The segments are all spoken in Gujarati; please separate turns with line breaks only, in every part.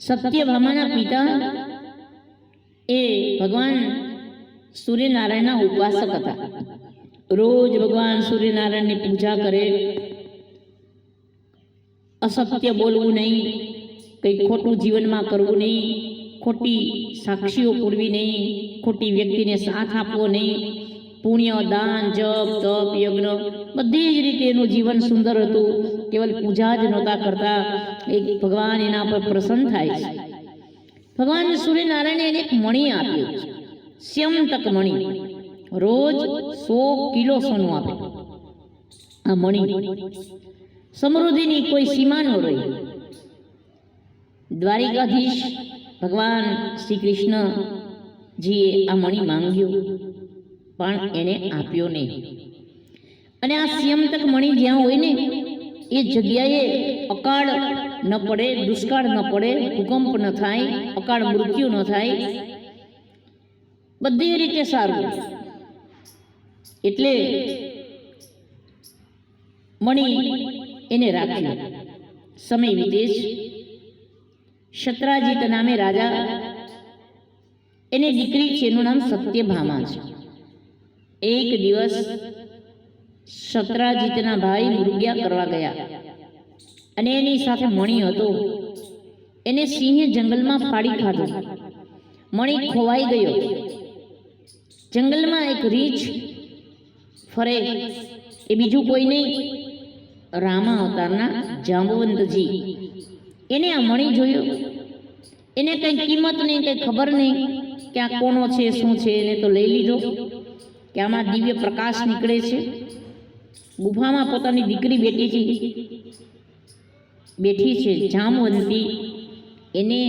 સત્યભામાના પિતા એ ભગવાન સૂર્યનારાયણના ઉપાસક હતા. રોજ ભગવાન સૂર્યનારાયણની પૂજા કરે. અસત્ય બોલવું નહીં, કંઈ ખોટું જીવનમાં કરવું નહીં, ખોટી સાક્ષીઓ પૂરવી નહીં, ખોટી વ્યક્તિને સાથ આપવો નહીં. પુણ્ય, દાન, જપ, તપ, યજ્ઞ, બધી જ રીતે એનું જીવન સુંદર હતું. કેવલ પૂજા જ નહોતા કરતા. એક ભગવાન એના પર પ્રસન્ન થાય છે. ભગવાન સૂર્યનારાયણે એને એક મણી આપ્યું છે સ્યમતક મણી. રોજ સો કિલો સોનું આપે. આ મણી સમૃદ્ધિની કોઈ સીમા ન રહી. દ્વારિકાધીશ ભગવાન શ્રી કૃષ્ણજીએ આ મણી માંગ્યું. પણ એને આપ્યો નહીં. અને આ સ્યમતક મણી જ્યાં હોય ને, એ જગ્યાએ અકાળ ન પડે, દુષ્કાળ ન પડે, ભૂકંપ ન થાય, અકાળ મૃત્યુ ન થાય. બધી રીતે સારું. એટલે મણી એને રાખ્યું. સમય વિદેશ શત્રાજીત નામે રાજા. એને દીકરી છે, એનું નામ સત્યભામા છે. એક દિવસ શત્રાજીતના ભાઈ મૃગ્યા કરવા ગયા. અને એની સાથે મણી હતો. એને સિંહે જંગલમાં ફાડી ખાધો. મણી ખોવાઈ ગયો. જંગલમાં એક રીંછ ફરે. એ બીજું કોઈ નહીં. રામા અવતારના જાંબવંતજી. એને આ મણી જોયો. એને કંઈ કિંમત નહીં, કંઈ ખબર નહીં કે આ કોનો છે, શું છે, એને તો લઈ લીધો. કે આમાં દિવ્ય પ્રકાશ નીકળે છે. ગુફામાં પોતાની દીકરી છે. બેઠી છે જામવંતી એને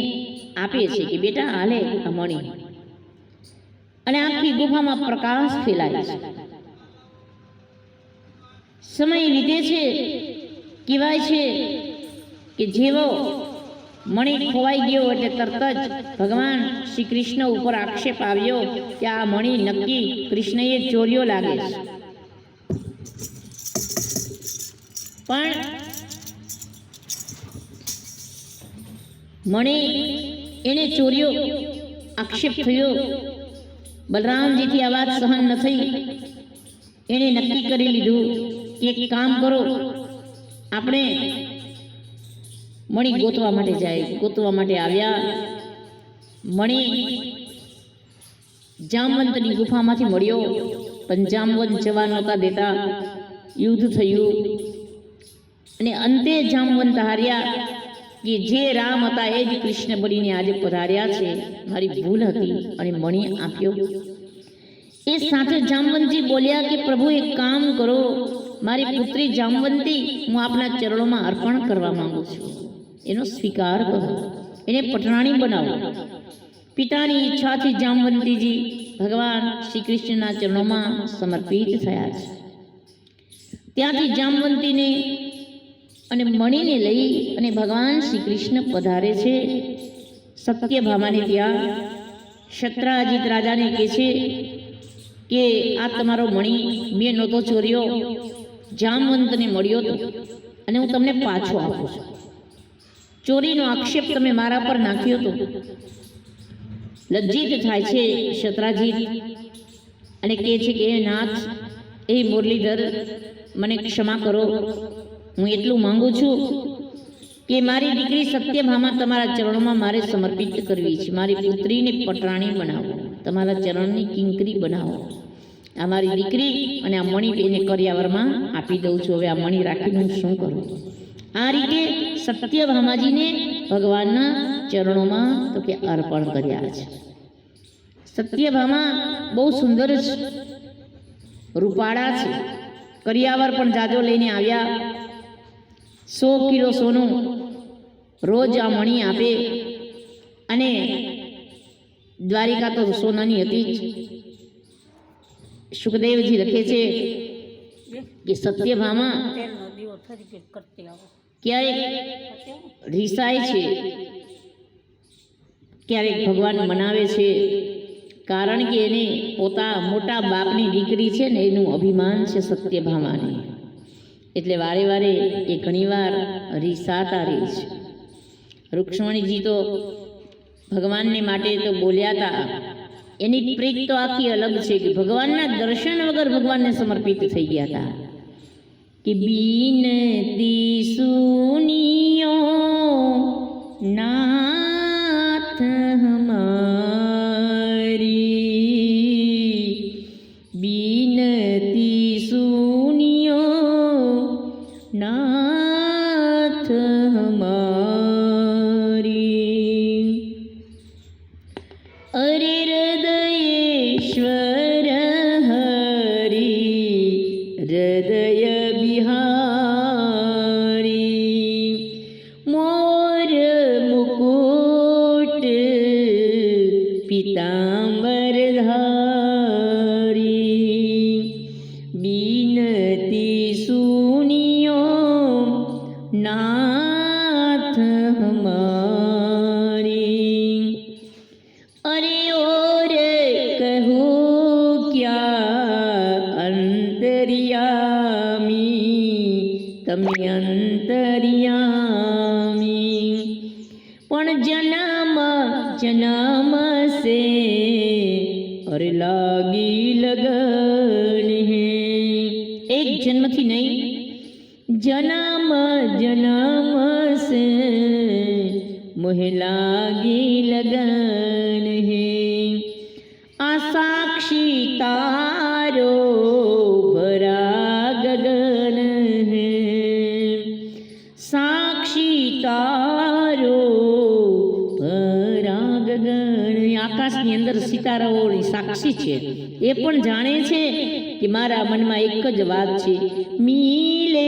આપે છે કે, બેટા, હાલે, આ મણી. અને આખી ગુફામાં પ્રકાશ ફેલાય છે. સમય વીતે છે, કહેવાય છે કે, જેવો મણી ખોવાઈ ગયો એટલે તરત જ ભગવાન શ્રી કૃષ્ણ ઉપર આક્ષેપ આવ્યો કે આ મણી નક્કી કૃષ્ણએ ચોર્યો લાગે છે. પણ મણી એને ચોર્યો, આક્ષેપ થયો. બલરામજીથી આ વાત સહન ન થઈ. એણે નક્કી કરી લીધું કે એક કામ કરો, આપણે મણી ગોતવા માટે જાય ગોતવા માટે આવ્યા. મણી જામવંતની ગુફામાંથી મળ્યો. પણ જામવંત જવા નહોતા દેતા. યુદ્ધ થયું. અને અંતે જામવંત હાર્યા કે જે રામ હતા એ જ કૃષ્ણ બનીને આજે પધાર્યા છે. મારી ભૂલ હતી અને મણી આપ્યો. એ સાથે જામવંતજી બોલ્યા કે પ્રભુ એક કામ કરો. મારી પુત્રી જામવંતી હું આપના ચરણોમાં અર્પણ કરવા માંગુ છું. એનો સ્વીકાર કરો. એને પટરાણી બનાવો. પિતાની ઈચ્છાથી જામવંતીજી ભગવાન શ્રી કૃષ્ણના ચરણોમાં સમર્પિત થયા છે. ત્યાંથી જામવંતીને અને મણીને લઈ અને ભગવાન શ્રી કૃષ્ણ પધારે છે. સત્યભામાને ત્યાં શત્રાજીત રાજાને કહે છે કે આ તમારો મણી મેં નહોતો ચોર્યો. જામવંતને મળ્યો હતો અને હું તમને પાછો આપું છું. ચોરીનો આક્ષેપ તમે મારા પર નાખ્યો હતો લજ્જિત થાય છે શત્રાજીત અને કહે છે કે, હે નાથ એ મુરલીધર, મને ક્ષમા કરો. હું એટલું માંગુ છું કે મારી દીકરી સત્યભામા તમારા ચરણોમાં મારે સમર્પિત કરવી છે. મારી પુત્રીને પટરાણી બનાવો. તમારા ચરણની કિંકરી બનાવો. આ મારી દીકરી અને આ મણી એને કર્યાવરમાં આપી દઉં છું. હવે આ મણી રાખીને હું શું કરું? આ રીતે સત્યભામાજીને ભગવાનના ચરણોમાં તો કે અર્પણ કર્યા છે. સત્યભામા બહુ સુંદર જ રૂપાળા છે. કરિયાવર પણ જાજો લઈને આવ્યા. સો કિલો સોનું રોજ આ મણી આપે. અને દ્વારિકા તો સોનાની હતી જ. સુખદેવજી લખે છે કે સત્યભામા ક્યારેક રીસાય છે, ક્યારેક ભગવાન મનાવે છે, કારણ કે એને પોતા મોટા બાપની દીકરી છે ને એનું અભિમાન છે સત્યભામાને. એટલે વારે વારે એ ઘણીવાર રીસાતા રહે છે. રૂક્ષ્મણીજી તો ભગવાનને માટે તો બોલ્યા હતા એની પ્રીત તો આખી અલગ છે કે ભગવાનના દર્શન વગર ભગવાનને સમર્પિત થઈ ગયા હતા. કે બીન સુનિયો did the સે અરે લાગી લગન હે એક જન્મથી નહીં જનમ જનમ સે મોહ લાગી લગન હે આ સાક્ષી તારો ભરા ગગન હે સાક્ષી તારો આકાશની અંદર સિતારાઓની સાક્ષી છે. એ પણ જાણે છે કે મારા મનમાં એક જ વાત છે. મિલે